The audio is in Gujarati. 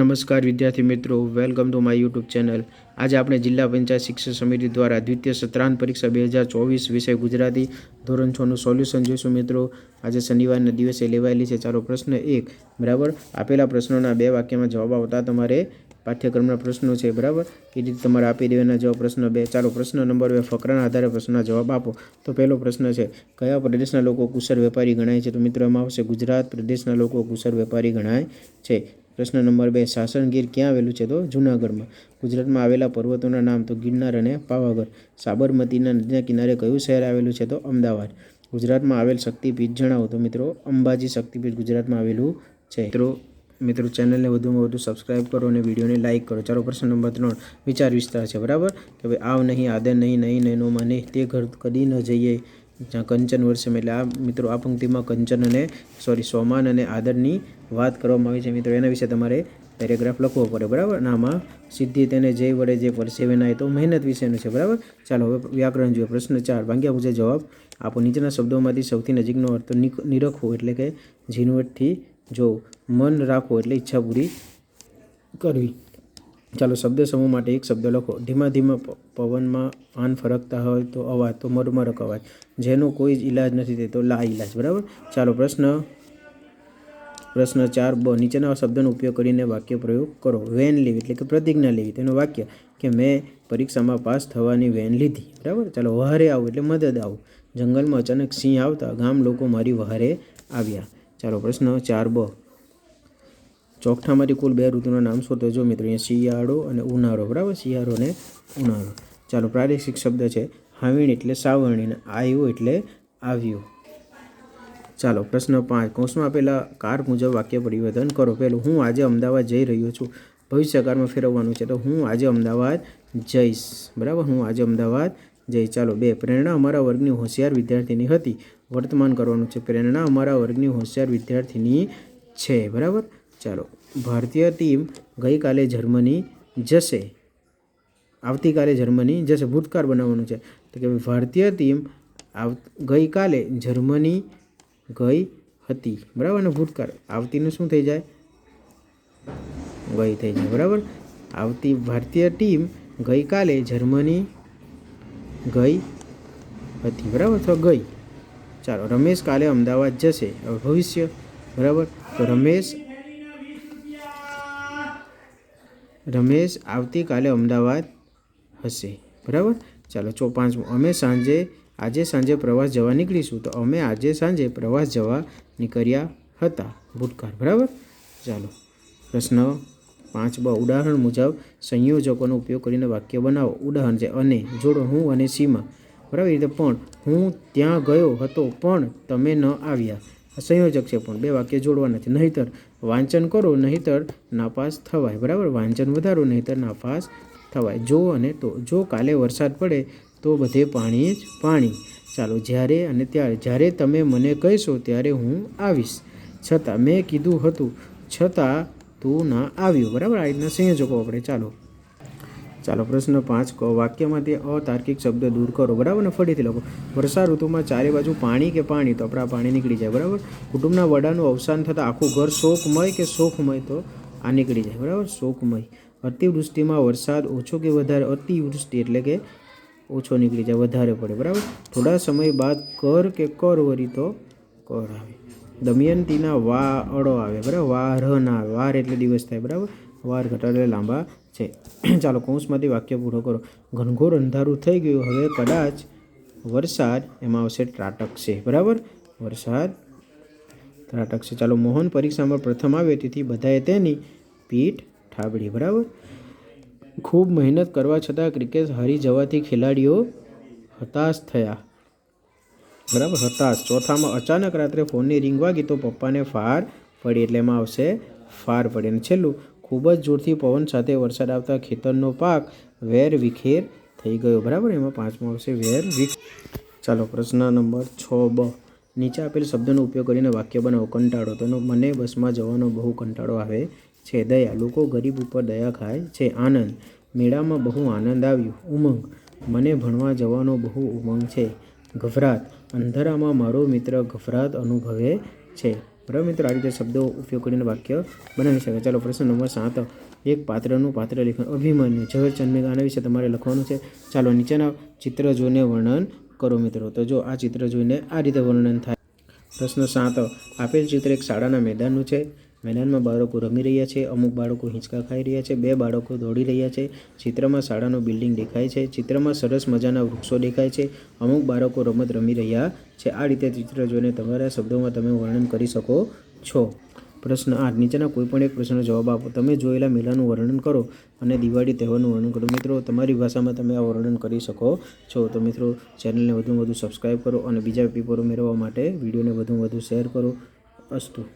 નમસ્કાર વિદ્યાર્થી મિત્રો, welcome to my YouTube channel. આજે આપણે જિલ્લા પંચાયત શિક્ષણ સમિતિ દ્વારા દ્વિતીય સત્રાંત પરીક્ષા બે હજાર ચોવીસ વિષય ગુજરાતી ધોરણ છનું સોલ્યુશન જોઈશું મિત્રો. આજે શનિવારના દિવસે લેવાયેલી છે ચાલો પ્રશ્ન એક. બરાબર? આપેલા પ્રશ્નોના બે વાક્યમાં જવાબ આવતા તમારે પાઠ્યક્રમના પ્રશ્નો છે, બરાબર? એ રીતે તમારે આપી દેવાના જવાબ પ્રશ્ન બે. ચાલો પ્રશ્ન નંબર બે, ફકરાના આધારે પ્રશ્નના જવાબ આપો. તો પહેલો પ્રશ્ન છે, કયા પ્રદેશના લોકો કુશળ વેપારી ગણાય છે? તો મિત્રો, એમાં આવશે ગુજરાત પ્રદેશના લોકો કુશળ વેપારી ગણાય છે. પ્રશ્ન નંબર બે સાસણગીર ક્યાં આવેલું છે? તો જૂનાગઢમાં. ગુજરાતમાં આવેલા પર્વતોના નામ તો ગિરનાર અને પાવાગઢ. સાબરમતીના નદીના કિનારે કયું શહેર આવેલું છે? તો અમદાવાદ. ગુજરાતમાં આવેલ શક્તિપીઠ જણાવો. તો મિત્રો, અંબાજી શક્તિપીઠ ગુજરાતમાં આવેલું છે. મિત્રો મિત્રો, ચેનલને વધુમાં વધુ સબસ્ક્રાઇબ કરો અને વિડીયોને લાઇક કરો. ચાલો પ્રશ્ન નંબર ત્રણ, વિચાર વિસ્તાર છે. બરાબર? કે ભાઈ, આવ નહીં આદર નહીં નહીં નહીનો મને, તે ઘર કદી ન જઈએ. જ્યાં કંચન વર્ષમ એટલે આ મિત્રો, આ પંક્તિમાં કંચન અને સોરી સોમાન અને આદરની વાત કરવામાં આવી છે. મિત્રો, એના વિશે તમારે પેરેગ્રાફ લખવો પડે, બરાબર? અને આમાં સિદ્ધિ તેને જય વડે જે પરસેવે ના તો મહેનત વિશેનું છે, બરાબર? ચાલો, હવે વ્યાકરણ જોઈએ પ્રશ્ન ચાર, ભાગ્યા પૂછે જવાબ, આપો નીચેના શબ્દોમાંથી સૌથી નજીકનો અર્થ નિરખવો એટલે કે ઝીણવટથી જો મન રાખવો એટલે ઈચ્છા પૂરી કરવી. ચાલો શબ્દ સમૂહ માટે એક શબ્દ લખો. ધીમા ધીમા પવનમાં પાન ફરકતા હોય તો અવાજ, તો મરમરક અવાજ. જેનો કોઈ જ ઈલાજ નથી થતો, લા ઈલાજ, બરાબર? ચાલો પ્રશ્ન પ્રશ્ન ચાર બ, નીચેના શબ્દનો ઉપયોગ કરીને વાક્ય પ્રયોગ કરો. વેન લેવી, એટલે કે પ્રતિજ્ઞા લેવી. તેનું વાક્ય કે મેં પરીક્ષામાં પાસ થવાની વેન લીધી, બરાબર? ચાલો વહારે આવું, એટલે મદદ આવું. જંગલમાં અચાનક સિંહ આવતા, ગામ લોકો મારી વહારે આવ્યા. ચાલો પ્રશ્ન ચાર બ. ચોકઠામાંથી કુલ બે ઋતુના નામ શોધો જો મિત્રો, અહીંયા શિયાળો અને ઉનાળો, બરાબર? શિયાળો અને ઉનાળો. ચાલો, પ્રાદેશિક શબ્દ છે હાવીણ એટલે સાવરણી અને આવ્યો એટલે આવ્યું. ચાલો, પ્રશ્ન પાંચ. કૌંસમાં આપેલા કાર મુજબ વાક્ય પરિવર્તન કરો. પહેલું, હું આજે અમદાવાદ જઈ રહ્યો છું. ભવિષ્યકાળમાં ફેરવવાનું છે તો હું આજે અમદાવાદ જઈશ. બરાબર? હું આજે અમદાવાદ જઈશ. ચાલો, બે. પ્રેરણા અમારા વર્ગની હોશિયાર વિદ્યાર્થીની હતી. વર્તમાન કરવાનું છે. પ્રેરણા અમારા વર્ગની હોશિયાર વિદ્યાર્થીની છે. બરાબર? ચાલો, ભારતીય ટીમ ગઈકાલે જર્મની જશે. આવતીકાલે જર્મની જશે. ભૂતકાળ બનાવવાનું છે. તો કે ભારતીય ટીમ આવ, ગઈકાલે જર્મની ગઈ હતી. બરાબર? અને ભૂતકાળ. આવતીનું શું થઈ જાય? ગઈ થઈ જાય. બરાબર? આવતી ભારતીય ટીમ ગઈકાલે જર્મની ગઈ હતી. બરાબર? તો ગઈ. ચાલો, રમેશ કાલે અમદાવાદ જશે. હવે ભવિષ્ય. બરાબર? તો રમેશ રમેશ આવતીકાલે અમદાવાદ હશે. બરાબર? ચાલો, ચો પાંચમું અમે સાંજે, આજે સાંજે પ્રવાસ જવા નીકળીશું. તો અમે આજે સાંજે પ્રવાસ જવા નીકળ્યા હતા ભૂતકાળ. બરાબર? ચાલો, પ્રશ્ન પાંચ બ, ઉદાહરણ મુજબ સંયોજકોનો ઉપયોગ કરીને વાક્ય બનાવો. ઉદાહરણ છે, અને, જોડો, હું અને સીમા. બરાબર? રીતે પણ હું ત્યાં ગયો હતો, પણ તમે ન આવ્યા. સંયોજક છે પણ બે વાક્ય જોડવા નથી. નહીતર વાંચન કરો, નહીતર નાપાસ થવાય. બરાબર? વાંચન વધારો, નહીતર નાપાસ થવાય. જો અને તો. જો કાલે વરસાદ પડે, તો બધે પાણી જ પાણી. ચાલો, જ્યારે અને ત્યારે. જ્યારે તમે મને કહેશો, ત્યારે હું આવીશ. છતાં મેં કીધું હતું, છતાં તું ના આવ્યો. બરાબર? આ રીતના સંયોજકો આપણે ચાલો. ચાલો પ્રશ્ન પાંચ કહો. વાક્યમાંથી અતાર્કિક શબ્દ દૂર કરો. બરાબર ને? ફરીથી લખો. વર્ષા ઋતુમાં ચારે બાજુ પાણી કે પાણી? તો આપણે પાણી નીકળી જાય. બરાબર? કુટુંબના વડાનું અવસાન થતાં આખું ઘર શોકમય કે શોકમય? તો આ નીકળી જાય. બરાબર? શોકમય. અતિવૃષ્ટિમાં વરસાદ ઓછો કે વધારે? અતિવૃષ્ટિ એટલે કે ઓછો નીકળી જાય, વધારે પડે. બરાબર? થોડા સમય બાદ કર કે કર વરી તો કર આવે. દમયંતીના વા અડો આવે. બરાબર? વાર ના આવે. વાર એટલે દિવસ થાય. બરાબર? વાર ઘટાડે લાંબા છે. ચાલો કૌંસમાંથી વાક્ય પૂરો કરો. ઘનઘોર અંધારું થઈ ગયું, હવે કદાચ વરસાદ, એમાં આવશે ત્રાટકશે. બરાબર? વરસાદ, ત્રાટકશે. ચાલો મોહન પરીક્ષામાં પ્રથમ આવ્યો તેથી બધાએ તેની પીઠ ઠાબડી. બરાબર? ખૂબ મહેનત કરવા છતાં ક્રિકેટ હારી જવાથી ખેલાડીઓ હતાશ થયા. બરાબર? હતાશ. ચોથામાં અચાનક રાત્રે ફોનની રિંગ વાગી તો પપ્પાને ફાર પડી એટલે એમાં આવશે ફાર પડી. અને છેલ્લું ખૂબ જ જોરથી પવન સાથે વરસાદ આવતા ખેતરનો પાક વેર વિખેર થઈ ગયો. બરાબર? એમાં પાંચમો આવશે વેર વિખ. ચાલો, પ્રશ્ન નંબર છ બ. નીચે આપેલ શબ્દનો ઉપયોગ કરીને વાક્ય બનાવો. કંટાળો. તેનો મને બસમાં જવાનો બહુ કંટાળો આવે છે. દયા. લોકો ગરીબ ઉપર દયા ખાય છે. આનંદ. મેળામાં બહુ આનંદ આવ્યો. ઉમંગ. મને ભણવા જવાનો બહુ ઉમંગ છે. ગભરાટ. અંધારામાં મારો મિત્ર ગભરાટ અનુભવે છે. બરાબર મિત્રો? આ રીતે શબ્દો ઉપયોગ કરીને વાક્ય બનાવી શકાય. ચાલો પ્રશ્ન નંબર સાત. એક પાત્રનું પાત્ર લેખન અભિમન્યુ ઝવેરચંદ મેઘ આના વિશે તમારે લખવાનું છે. ચાલો નીચેના ચિત્ર જોઈને વર્ણન કરો મિત્રો. તો જો આ ચિત્ર જોઈને આ રીતે વર્ણન થાય. પ્રશ્ન સાત. આપેલ ચિત્ર એક શાળાના મેદાનનું છે. મેદાનમાં બાળકો રમી રહ્યા છે, અમુક બાળકો હિંચકા ખાઈ રહ્યા છે, બે બાળકો દોડી રહ્યા છે, ચિત્રમાં શાળાનું બિલ્ડિંગ દેખાય છે, ચિત્રમાં સરસ મજાના વૃક્ષો દેખાય છે, અમુક બાળકો રમત રમી રહ્યા છે, આ રીતે ચિત્ર જોઈને તમારા શબ્દોમાં તમે વર્ણન કરી શકો છો. પ્રશ્ન આઠ, નીચેના કોઈપણ એક પ્રશ્નનો જવાબ આપો. તમે જોયેલા મેળાનું વર્ણન કરો અને દિવાળી તહેવારનું વર્ણન કરો. મિત્રો, તમારી ભાષામાં તમે આ વર્ણન કરી શકો છો. તો મિત્રો, ચેનલને વધુ વધુ સબસ્ક્રાઈબ કરો અને બીજા પેપરો મેળવવા માટે વિડીયોને વધુ વધુ શેર કરો. અસ્તુ.